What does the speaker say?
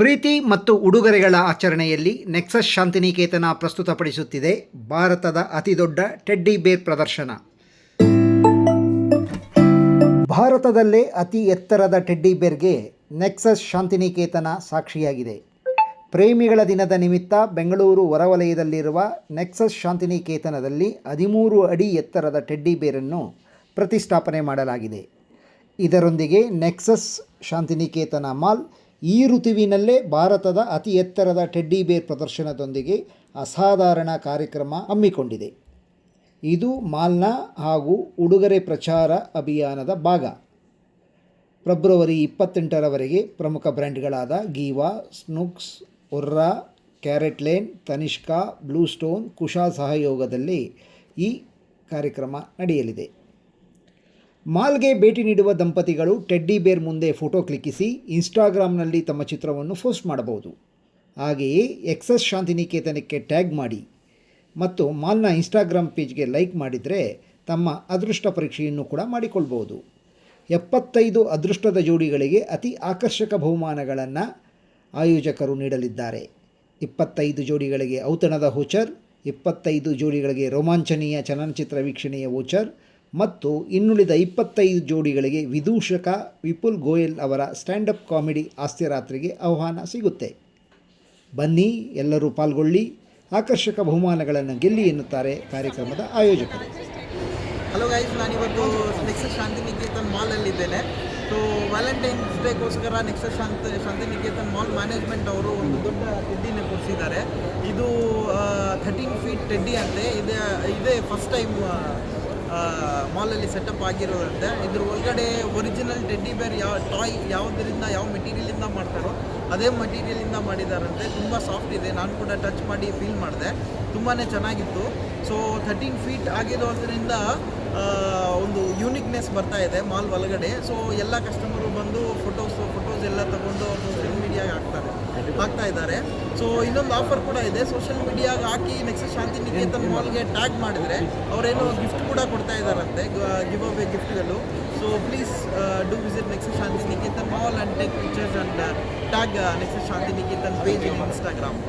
ಪ್ರೀತಿ ಮತ್ತು ಉಡುಗೊರೆಗಳ ಆಚರಣೆಯಲ್ಲಿ ನೆಕ್ಸಸ್ ಶಾಂತಿನಿಕೇತನ ಪ್ರಸ್ತುತಪಡಿಸುತ್ತಿದೆ ಭಾರತದ ಅತಿದೊಡ್ಡ ಟೆಡ್ಡಿ ಬೇರ್ ಪ್ರದರ್ಶನ. ಭಾರತದಲ್ಲೇ ಅತಿ ಎತ್ತರದ ಟೆಡ್ಡಿ ಬೇರ್ಗೆ ನೆಕ್ಸಸ್ ಶಾಂತಿನಿಕೇತನ ಸಾಕ್ಷಿಯಾಗಿದೆ. ಪ್ರೇಮಿಗಳ ದಿನದ ನಿಮಿತ್ತ ಬೆಂಗಳೂರು ಹೊರವಲಯದಲ್ಲಿರುವ ನೆಕ್ಸಸ್ ಶಾಂತಿನಿಕೇತನದಲ್ಲಿ ಹದಿಮೂರು ಅಡಿ ಎತ್ತರದ ಟೆಡ್ಡಿ ಬೇರನ್ನು ಪ್ರತಿಷ್ಠಾಪನೆ ಮಾಡಲಾಗಿದೆ. ಇದರೊಂದಿಗೆ ನೆಕ್ಸಸ್ ಶಾಂತಿನಿಕೇತನ ಮಾಲ್ ಈ ಋತುವಿನಲ್ಲೇ ಭಾರತದ ಅತಿ ಎತ್ತರದ ಟೆಡ್ಡಿ ಬೇರ್ ಪ್ರದರ್ಶನದೊಂದಿಗೆ ಅಸಾಧಾರಣ ಕಾರ್ಯಕ್ರಮ ಹಮ್ಮಿಕೊಂಡಿದೆ. ಇದು ಮಾಲ್ನ ಹಾಗೂ ಉಡುಗೊರೆ ಪ್ರಚಾರ ಅಭಿಯಾನದ ಭಾಗ. ಫೆಬ್ರವರಿ ಇಪ್ಪತ್ತೆಂಟರವರೆಗೆ ಪ್ರಮುಖ ಬ್ರ್ಯಾಂಡ್ಗಳಾದ ಗೀವಾ, ಸ್ನುಕ್ಸ್ ಒರ್ರಾ ಕ್ಯಾರೆಟ್ ಲೇನ್, ತನಿಷ್ಕಾ ಬ್ಲೂ ಸ್ಟೋನ್ ಕುಶಾ ಸಹಯೋಗದಲ್ಲಿ ಈ ಕಾರ್ಯಕ್ರಮ ನಡೆಯಲಿದೆ. ಮಾಲ್ಗೆ ಭೇಟಿ ನೀಡುವ ದಂಪತಿಗಳು ಟೆಡ್ಡಿ ಬೇರ್ ಮುಂದೆ ಫೋಟೋ ಕ್ಲಿಕ್ಕಿಸಿ ಇನ್ಸ್ಟಾಗ್ರಾಮ್ನಲ್ಲಿ ತಮ್ಮ ಚಿತ್ರವನ್ನು ಪೋಸ್ಟ್ ಮಾಡಬಹುದು. ಹಾಗೆಯೇ ಎಕ್ಸಸ್ ಶಾಂತಿನಿಕೇತನಕ್ಕೆ ಟ್ಯಾಗ್ ಮಾಡಿ ಮತ್ತು ಮಾಲ್ನ ಇನ್ಸ್ಟಾಗ್ರಾಮ್ ಪೇಜ್ಗೆ ಲೈಕ್ ಮಾಡಿದರೆ ತಮ್ಮ ಅದೃಷ್ಟ ಪರೀಕ್ಷೆಯನ್ನು ಕೂಡ ಮಾಡಿಕೊಳ್ಬೋದು ಎಪ್ಪತ್ತೈದು ಅದೃಷ್ಟದ ಜೋಡಿಗಳಿಗೆ ಅತಿ ಆಕರ್ಷಕ ಬಹುಮಾನಗಳನ್ನು ಆಯೋಜಕರು ನೀಡಲಿದ್ದಾರೆ. ಇಪ್ಪತ್ತೈದು ಜೋಡಿಗಳಿಗೆ ಔತಣದ ಹೋಚರ್, ಇಪ್ಪತ್ತೈದು ಜೋಡಿಗಳಿಗೆ ರೋಮಾಂಚನೀಯ ಚಲನಚಿತ್ರ ವೀಕ್ಷಣೆಯ ವೋಚರ್ ಮತ್ತು ಇನ್ನುಳಿದ ಇಪ್ಪತ್ತೈದು ಜೋಡಿಗಳಿಗೆ ವಿದೂಷಕ ವಿಪುಲ್ ಗೋಯಲ್ ಅವರ ಸ್ಟ್ಯಾಂಡಪ್ ಕಾಮಿಡಿ ಹಾಸ್ಯರಾತ್ರಿಗೆ ಆಹ್ವಾನ ಸಿಗುತ್ತೆ. ಬನ್ನಿ, ಎಲ್ಲರೂ ಪಾಲ್ಗೊಳ್ಳಿ. ಆಕರ್ಷಕ ಬಹುಮಾನಗಳನ್ನು ಗೆಲ್ಲಿ ಎನ್ನುತ್ತಾರೆ ಕಾರ್ಯಕ್ರಮದ ಆಯೋಜಕರು. ಹಲೋ ಗೈಸ್ ನಾನಿವತ್ತು ನೆಕ್ಸಸ್ ಶಾಂತಿನಿಕೇತನ್ ಮಾಲಲ್ಲಿದ್ದೇನೆ so Valentine's ಡೇಗೋಸ್ಕರ Nexus Shanti Niketan mall management ಅವರು ಒಂದು ದೊಡ್ಡ ಟೆಡ್ಡಿನ ಕೊಡಿಸಿದ್ದಾರೆ. ಇದು ಥರ್ಟೀನ್ ಫೀಟ್ ಟೆಡ್ಡಿ ಅಂತೆ. ಇದೆ, ಇದೇ ಫಸ್ಟ್ ಟೈಮ್ ಮಾಲಲ್ಲಿ ಸೆಟಪ್ ಆಗಿರೋದಂತೆ ಇದ್ರ ಒಳಗಡೆ ಒರಿಜಿನಲ್ ಟೆಡ್ಡಿ ಬೇರ್ ಯಾವ ಟಾಯ್ ಯಾವುದರಿಂದ, ಯಾವ ಮೆಟೀರಿಯಲಿಂದ ಮಾಡ್ತಾರೋ ಅದೇ ಮಟೀರಿಯಲಿಂದ ಮಾಡಿದಾರಂತೆ. ತುಂಬ ಸಾಫ್ಟ್ ಇದೆ. ನಾನು ಕೂಡ ಟಚ್ ಮಾಡಿ ಫೀಲ್ ಮಾಡಿದೆ. ತುಂಬಾ ಚೆನ್ನಾಗಿತ್ತು. ಸೊ ಥರ್ಟೀನ್ ಫೀಟ್ ಆಗಿರೋದ್ರಿಂದ ಒಂದು ಯೂನಿಕ್ನೆಸ್ ಬರ್ತಾ ಇದೆ ಮಾಲ್ ಒಳಗಡೆ. ಸೊ ಎಲ್ಲ ಕಸ್ಟಮರು ಬಂದು ಫೋಟೋಸ್ ಫೋಟೋಸ್ ಎಲ್ಲ ತಗೊಂಡು ಮೀಡಿಯಾಗೆ ಹಾಕ್ತಾರೆ. ಹಾಕ್ತಾ ಇದ್ದಾರೆ. ಸೊ ಇನ್ನೊಂದು ಆಫರ್ ಕೂಡ ಇದೆ. ಸೋಷಿಯಲ್ ಮೀಡಿಯಾಗ ಹಾಕಿ ನೆಕ್ಸ್ಟ್ ಶಾಂತಿ ನಿಕೇತನ್ ಮಾಲ್ಗೆ ಟ್ಯಾಗ್ ಮಾಡಿದರೆ ಅವರೇನೋ ಗಿಫ್ಟ್ ಕೂಡ ಕೊಡ್ತಾ ಇದ್ದಾರಂತೆ. Give away ಗಿಫ್ಟ್ಗಳು so please do visit next Shanti Niketan mall and take pictures and tag next Shanti Niketan page in Instagram